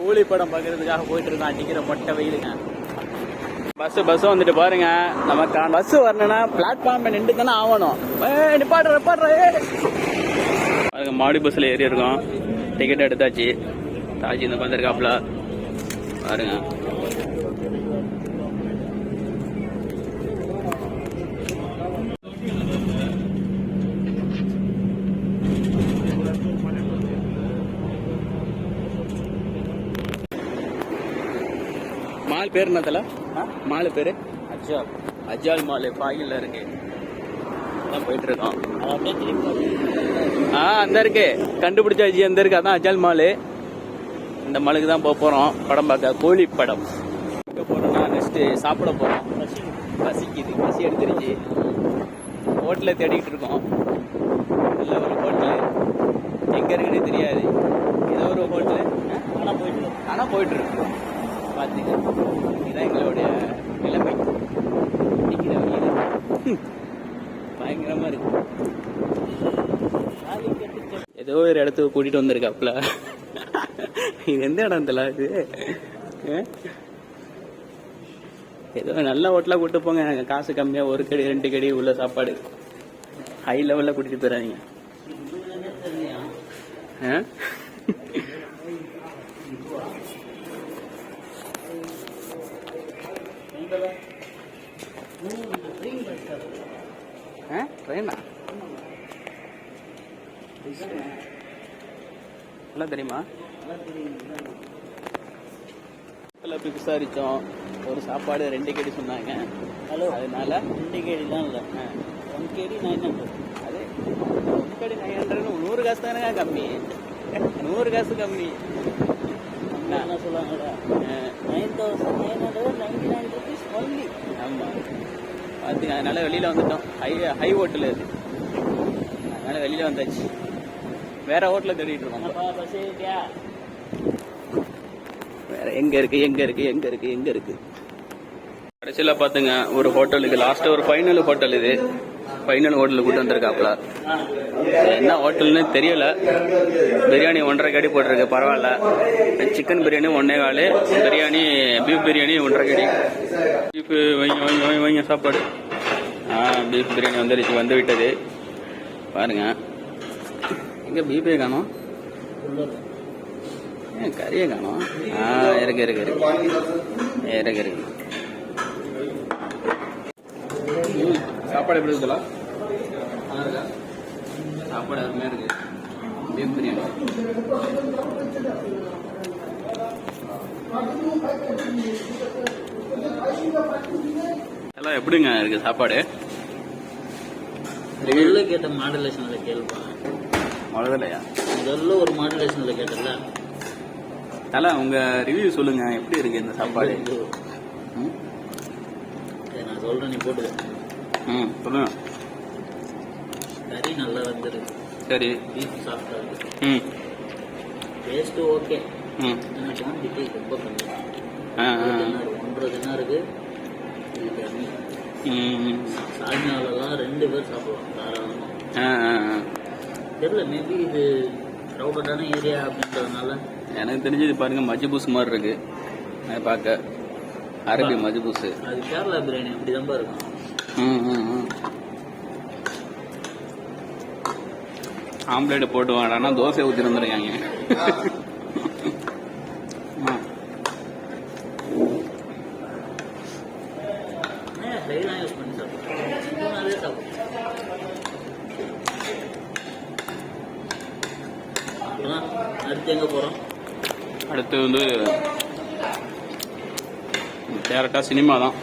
கூலி படம் பார்க்கறதுக்காக போயிட்டு இருக்கோம் அடிக்கிற மொட்டை வெயிலுங்க பஸ் பஸ் வந்துட்டு பாருங்க. நமக்கு பஸ் வரணும்னா பிளாட்ஃபார்ம் நின்று தானே ஆகணும். நிப்பாடுற நிப்பாட்ற பாருங்க மாடி பஸ்ல ஏறி இருக்கோம். டிக்கெட் எடுத்தாச்சு. தாஜி இந்த வந்திருக்காப்ல பாருங்க. மால் பேர் என்னத்தல மால் பேரு? அஜால். அஜால் மால். பாகில்ல இருக்கு. போயிட்டு இருக்கோம் ஆ அந்த இருக்கு. கண்டுபிடிச்சாச்சு அந்த இருக்கு. அதான் அஜால் மாலு. இந்த மாலுக்கு தான் போக போறோம். படம் பார்க்க. கோழி படம். எங்க போறோம்னா நெக்ஸ்ட் சாப்பிட போறோம். பசிக்குது. பசி எடுத்துருச்சு. ஹோட்டலை தேடிட்டு இருக்கோம். நல்ல ஒரு ஹோட்டல். எங்க இருக்குன்னு தெரியாது. ஏதோ ஒரு ஹோட்டல். ஆனால் போயிட்டு இருக்கோம். ஆனா போயிட்டு இதுதான் எங்களுடைய நிலைமை அடிக்கிற வெயில் பயங்கரமாக இருக்கு. ஏதோ ஒரு இடத்துக்கு கூட்டிட்டு வந்திருக்காப்ல இது எந்த இடம் தெரியல இது ஏதோ நல்ல ஹோட்டலாக கூட்டு போங்க. எனக்கு காசு கம்மியாக ஒரு கடி ரெண்டு கடி உள்ள சாப்பாடு. ஹை லெவலில் கூட்டிட்டு போயிடாதீங்க. ஆ? ஆ? ட்ரெயினா? எல்லாம் தெரியுமா? ஹோட்டலில் போய் விசாரித்தோம் ஒரு சாப்பாடு ரெண்டு கடி சொன்னாங்க. ஹலோ. அதனால ரெண்டு கேடிலாம் இல்லை. ஆ, ஒன் கேடி நைன் ஹண்ட்ரட் அதே ஒரு கடி நைன் ஹண்ட்ரட் நூறு காசு தானே கம்மி. நூறு காசு கம்மி. என்ன சொல்லுவாங்கடா nine thousand nine hundred ninety பார்த்துங்க அதனால வெளியில் வந்துட்டோம். ஹை ஹை ஹோட்டல் அது அதனால வெளியில் வந்தாச்சு. வேற ஹோட்டலில் தேடிட்டு இருக்கோம். வேற எங்க இருக்கு எங்க இருக்கு எங்க இருக்கு எங்க இருக்கு? கடைசியில பாத்துங்க ஒரு ஹோட்டலுக்கு லாஸ்ட் ஒரு ஃபைனல் ஹோட்டல் இது. ஃபைனல் ஹோட்டலுக்கு கூட்டு வந்திருக்காப்ல ஆ என்ன ஹோட்டல்னு தெரியல. பிரியாணி ஒன்றரை கடி போட்டிருக்கு பரவாயில்ல. சிக்கன் பிரியாணி ஒன்னே காலு. பிரியாணி பீஃப் பிரியாணி ஒன்றரை கடி. பீஃப் வைங்க வைங்க வைங்க வைங்க சாப்பாடு. பீஃப் பிரியாணி வந்துருச்சு வந்து விட்டது. பாருங்க. எங்க பீஃபே காணோம்? கறியை காணோம். ஆ இருக்கு இருக்கு இருக்கு. இருக்கு இருக்கு. சாப்பாடு எப்படி இருக்குல்ல சாப்பாடு அருமையா இருக்கு. பீஃப் பிரியாணி. எல்லாம் எப்படிங்க இருக்கு சாப்பாடு? முதல்ல கேட்ட மாடுலேஷனில் கேள்ப்பா. அவ்வளோதில்லையா முதல்ல ஒரு மாடுலேஷனில் கேட்டல. தலை உங்க ரிவ்யூ சொல்லுங்க. எப்படி இருக்கு இந்த சாப்பாடு? நான் சொல்கிறேன் நீ போட்டு ம் சொல்லுங்க. கறி நல்லா வந்துருக்கு. சரி. பீஃப் சாஃப்டாக இருக்கு. ம். Taste okay. ம். ஆனால் குவான்டிட்டி ரொம்ப கம்மி. ஒன்றரை இது கம்மி ம் சாய்னாலலாம் ரெண்டு பேர் சாப்பிடலாம் தாராளமாக. தெரியல மேபி இது க்ரௌடடான ஏரியா அப்படின்றதுனால. எனக்கு தெரிஞ்சது பாருங்க மஜ்பூஸ் மாதிரி இருக்கு. பார்க்க. அரபி மஜ்பூஸ். அது கேரளா பிரியாணி அப்படி தான் இருக்கும் ஆம்லேட் போட்டு வாடானா தோசை ஊற்றி வந்துருக்காங்க அடுத்து எங்கே போகிறோம் அடுத்து வந்து டேரக்டாக சினிமா தான்.